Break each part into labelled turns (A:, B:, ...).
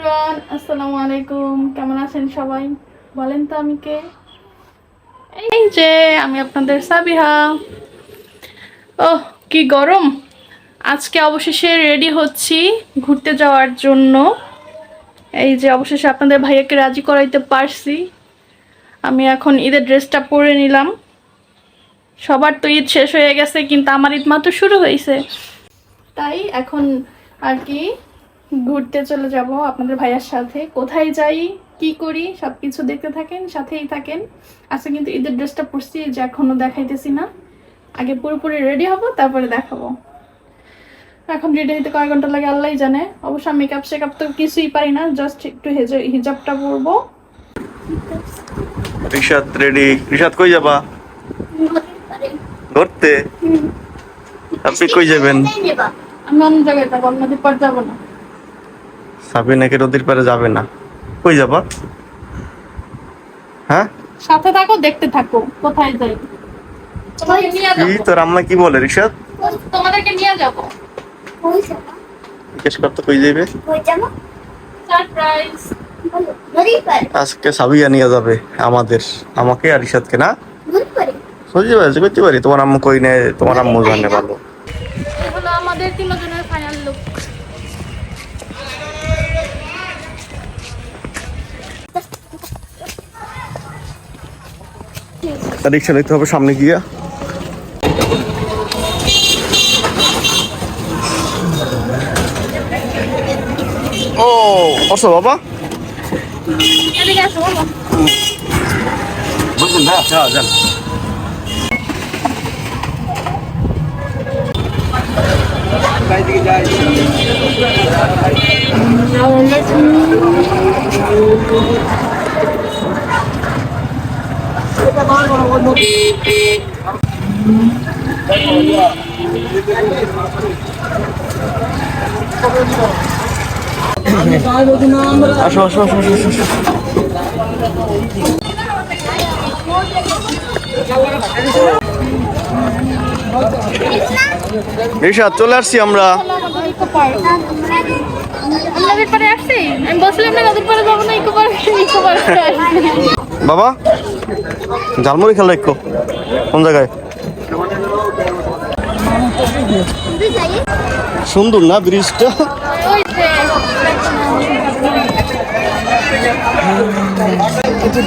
A: Everyone, আসসালামু আলাইকুম। কেমন আছেন সবাই? বলেন তো আমি কে? এই যে, আমি আপনাদের সাবিহা। ওহ, কি গরম! আজকে অবশেষে রেডি হচ্ছি ঘুরতে যাওয়ার জন্য। এই যে, অবশেষে আপনাদের ভাইয়াকে রাজি করাইতে পারছি। আমি এখন ঈদের ড্রেসটা পরে নিলাম। সবার তো ঈদ শেষ হয়ে গেছে, কিন্তু আমার ঈদ মাত্র শুরু হয়েছে তাই এখন আর কি ঘুরতে চলে যাব আপনাদের ভাইয়ার সাথে। কোথায় যাই কি করি সব কিছু দেখতে থাকেন সাথেই থাকেন। আজকে কিন্তু ঈদের ড্রেসটা পরছি যে এখনও দেখাইতেছি না। আগে পুরোপুরি রেডি হব তারপরে দেখাবো। এখন রেডি হইতে কয় ঘণ্টা লাগে আল্লাহ জানে। অবশ্য মেকআপ শেকআপ তো কিছুই পারি না জাস্ট একটু হেজ- হিজাবটা পরবো।
B: রিশাদ রেডি রিশাদ কই যাবা? ঘুরতে আপনি কই যাবেন?
A: আমি অন্য জায়গায় যাব আপনাদের পর যাব না।
B: সাবি নাকি নদীর পারে যাবে না। কই যাবা? হ্যাঁ?
A: সাথে থাকো দেখতে থাকো কোথায় যাই।
B: কি তোর আম্মা কি বলে রিশাদ?
A: তোমাদেরকে নিয়ে যাব।
B: জিজ্ঞেস করতে কই যাবে?
A: সারপ্রাইজ
B: আজকে সাবিয়া নিয়ে যাবে আমাদের আমাকে আর না? বুঝতে পারছি করতে পারি। তোমার আম্মু কই নেয় তোমার আম্মু জানে ভালো।
A: হলো আমাদের তিনজনের ফাইনাল লুক
B: রিক্সা নিতে হবে সামনে গিয়া। ও অসো বাবা। বুঝলেন না হ্যাঁ যান আসো আসো আসো আসো, রিশাদ চলে আসছি আমরা। বাবা? ঝালমুড়ি খেলা একটু কোন জায়গায়? সুন্দর না ব্রিজটা?
A: ওই যে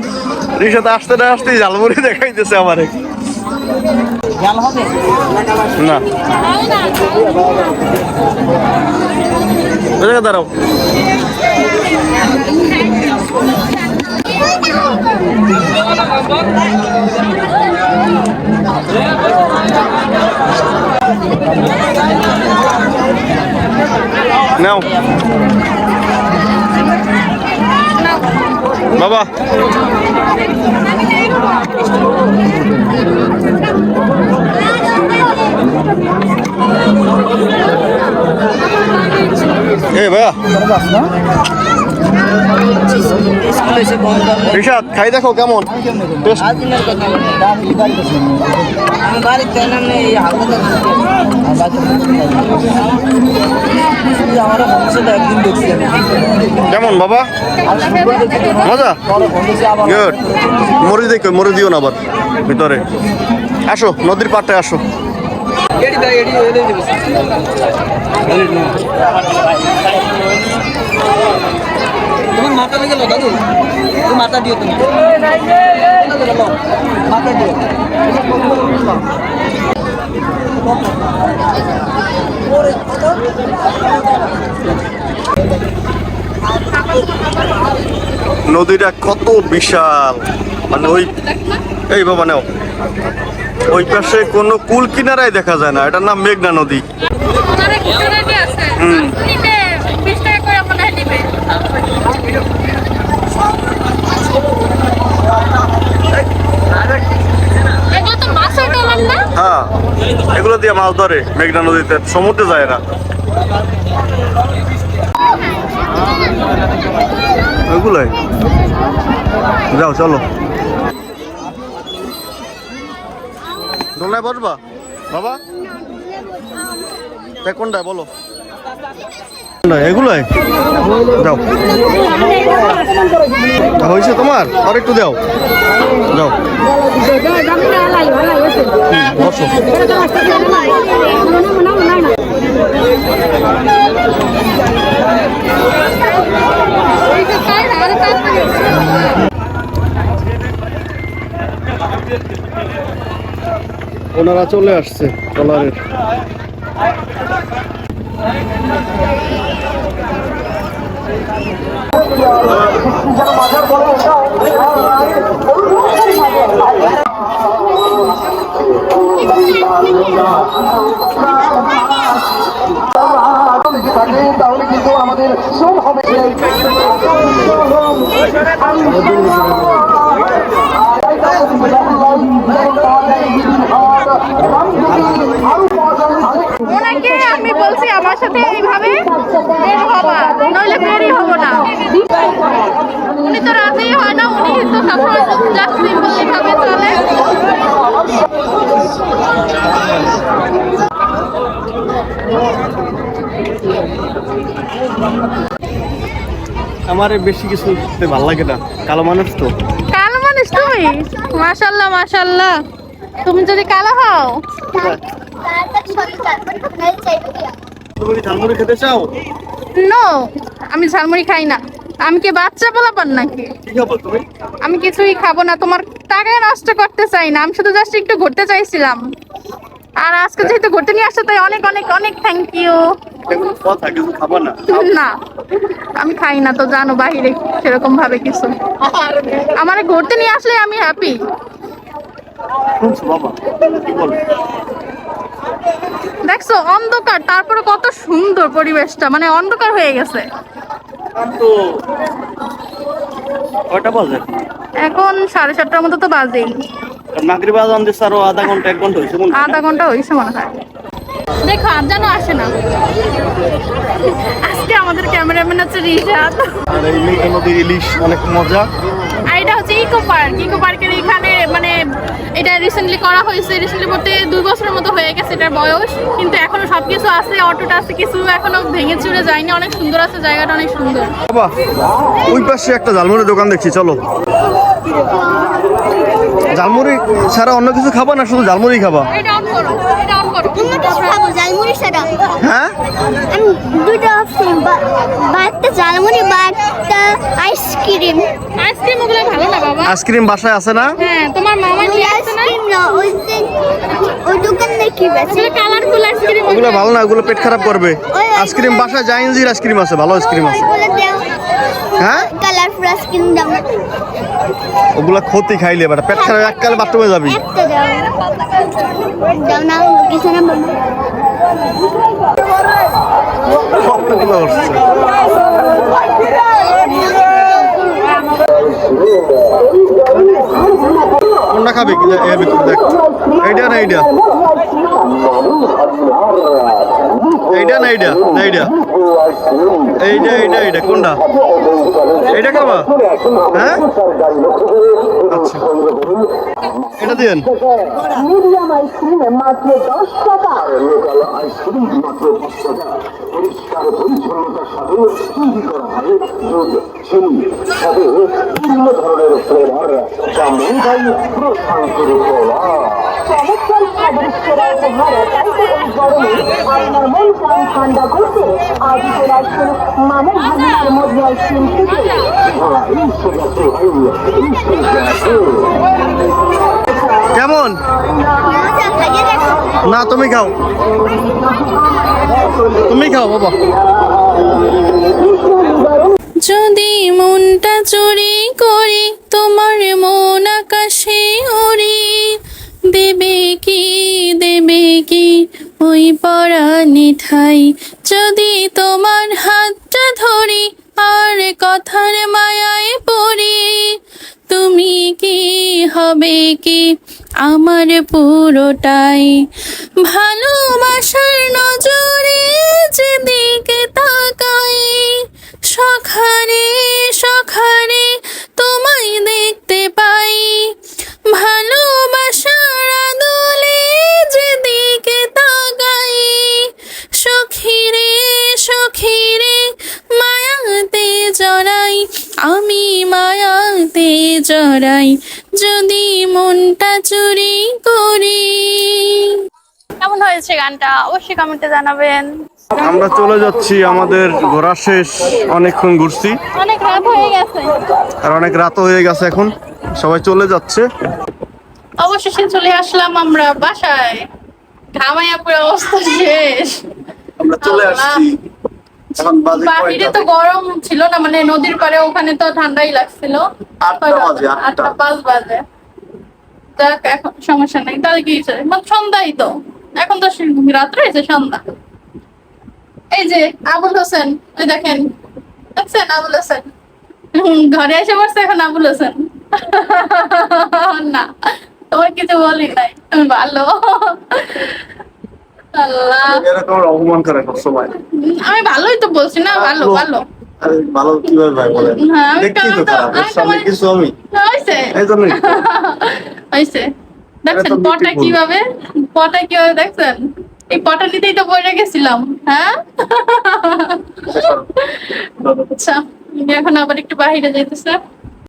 B: বাবা আসতে না আসতেই ঝালমুড়ি দেখাইতেছে আমারে। না। দাঁড়াও। নাও। বাবা। এ ভাইয়া। রিশাদ খাই দেখো কেমন? টেস্ট। কেমন বাবা? মজা? গুড মরি দেখো মরি দিও না আবার ভিতরে। আসো নদীর পাড়ে আসো।
C: তোমার মাথা লেগে লো দাদু। তুমি মাথা দিও তুমি। মাথা দিও।
B: নদীটা কত বিশাল। মানে ওই এই বাবা নাও। ওই পাশে কোনো কুল কিনারাই দেখা যায় না। এটার নাম মেঘনা নদী।
A: ওনারা ঘুরে কি আছে।
B: হুম।
A: নিবে 20 টাকা করে হয় এগুলো না?
B: দিয়ে মাছ ধরে মেঘনা নদীতে। সমুদ্রে যায় এরা। এইগুলোই যাও চলো। দোলনায় বসবা? বাবা? কোনটায় বলো? এগুলোই? যাও। হয়েছে তোমার? আর একটু দাও। যাও। বসো। ওনারা চলে আসছে ট্রলারের
D: তাহলে কিন্তু আমাদের শ্রম হবে
A: ওনাকে আমি বলছি আমার সাথে এইভাবে বের হবা, নইলে বেরই হব না। উনি তো রাজি হয় না, উনি তো সবসময় চলে।
B: আমার বেশি কিছু করতে ভালো লাগে না। কালো মানুষ তো।
A: কালো মানুষ তুমি? মাশাল্লাহ মাশাল্লাহ তুমি যদি কালো হও?
B: তুমি কি ঝালমুড়ি খেতে চাও?
A: নো আমি ঝালমুড়ি খাই না। আমি কি বাচ্চা বলাপান নাকি? আমি কিছুই খাব না তোমার টাকা নষ্ট করতে চাই না। আমি শুধু জাস্ট একটু ঘুরতে চাইছিলাম। আর আজকে যেহেতু ঘুরতে নিয়ে আসছো তাই অনেক অনেক অনেক থ্যাংক ইউ
B: কথা কিছু খাব না?
A: না আমি খাই না তো জানো বাহিরে সেরকম ভাবে কিছু। আমার ঘুরতে নিয়ে আসলে আমি হ্যাপি
B: বাবা? কি বল?
A: দেখছ অন্ধকার তারপরে কত সুন্দর পরিবেশটা মানে অন্ধকার হয়ে গেছে।
B: কয়টা বাজে
A: এখন? সাড়ে সাতটার মতো তো বাজেই।
B: আরও আধা ঘণ্টা এক ঘণ্টা হয়েছে
A: আধা ঘণ্টা হয়েছে মনে হয়। দেখো আর যেন আসে না। আজকে আমাদের ক্যামেরাম্যান হচ্ছে রিশাদ।
B: আর এই নদীর ইলিশ অনেক মজা।
A: আর এটা হচ্ছে ইকো পার্ক। ইকো পার্কের এখানে মানে এটা রিসেন্টলি করা হয়েছে রিসেন্টলি বলতে দুই বছরের মতো হয়ে গেছে এটার বয়স। কিন্তু এখনও আছে অটোটা আছে কিছু এখনও ভেঙে চুরে যায়নি। অনেক সুন্দর আছে জায়গাটা অনেক সুন্দর।
B: বাবা ওই পাশে একটা দোকান দেখছি চলো। ঝালমুড়ি ছাড়া অন্য কিছু খাবা না শুধু ঝালমুড়ি খাবা?
A: এটা অন করো এটা অন করো
E: অন্য কিছু খাব ঝালমুড়ি ছাড়া
B: হ্যাঁ?
E: আমি দুটো অপশন বা ঝালমুড়ি বা আইসক্রিম
A: আইসক্রিম ওগুলো ভালো না বাবা?
B: আইসক্রিম বাসায় আছে না?
A: হ্যাঁ তোমার মামা নিয়ে আসছে না?
E: না ওই ওই দোকান দেখি বেশি
A: কালারফুল আইসক্রিম
B: ওগুলো। ভালো না ওগুলো পেট খারাপ করবে। আইসক্রিম বাসায় জাইনজির আইসক্রিম আছে ভালো আইসক্রিম আছে। হ্যাঁ?
E: দাও না
B: ওগুলা ক্ষতি খাইলে এবার পেট খারাপ এককালে বাথরুমে যাবি।
E: দাও। না কিছু না।
B: কতগুলো কোনটা খাবি? এর ভিতরে দেখ। এইটা না এইটা? এইটা না এইটা? না এইটা? এইটা এইটা এইটা কোনটা? এইটা খাবা হ্যাঁ? আচ্ছা। এটা দিন।
D: মিডিয়াম আইসক্রিমে মাত্র দশ টাকা। আইসক্রিম মাত্র দশ টাকা। পরিষ্কার পরিচ্ছন্নতার সাথে তৈরি করা হয় দুধ চিনি সাথে বিভিন্ন ধরনের ফ্লেভার যা মেঘাই প্রশান্তির তোলা চমৎকার উপহার এই গরমে আপনার মন প্রাণ ঠান্ডা করতে
B: কেমন? না, তুমি খাও। তুমি খাও, বাবা।
A: যদি মনটা চুরি করি, তোমার মন আকাশে ওরি দেবে কি দেবে কি, ওই পরাণে ঠাই। কথার মায়ায় পড়ে। তুমি কি হবে কি? আমার পুরোটাই ভালোবাসার নজরে যেদিকে তাকাই সখারে সখারে তোমায় দেখতে পাই। হয়েছে অবশ্যই কমেন্টে জানাবেন।
B: আমরা চলে যাচ্ছি আমাদের ঘোরা শেষ অনেকক্ষণ ঘুরছি।
A: অনেক রাত হয়ে গেছে।
B: আর অনেক রাত হয়ে গেছে এখন সবাই চলে যাচ্ছে।
A: অবশেষে চলে আসলাম আমরা বাসায়। ঘামাইয়া পুরো অবস্থা শেষ।
B: আমরা চলে আসছি। এখন
A: বাহিরে তো গরম ছিল না মানে নদীর পারে ওখানে তো ঠান্ডাই লাগছিল।
B: আটটা
A: পাঁচ বাজে। যাক এখন সমস্যা নেই। তাহলে কি মানে সন্ধ্যাই তো। এখন তো রাত্রে হয়েছে সন্ধ্যা। এই যে আবুল হোসেন ওই দেখেন দেখছেন আবুল হোসেন? ঘরে এসে বসছে এখন আবুল হোসেন। না তোমার কিছু বলি নাই তুমি ভালো। আমি ভালোই তো বলছি না ভালো। ভালো
B: ভালো। কীভাবে ভাই বলেন?
A: হ্যাঁ, আমি
B: তো খারাপ সামনে কিছু আমি।
A: হয়েছে।
B: এই জন্যই তো।
A: দেখছেন পটা কীভাবে? পটা কীভাবে দেখছেন? এই পটা নিতেই তো বইটা গেছিলাম হ্যাঁ? আচ্ছা। এখন আবার একটু বাহিরে যাইতেছে।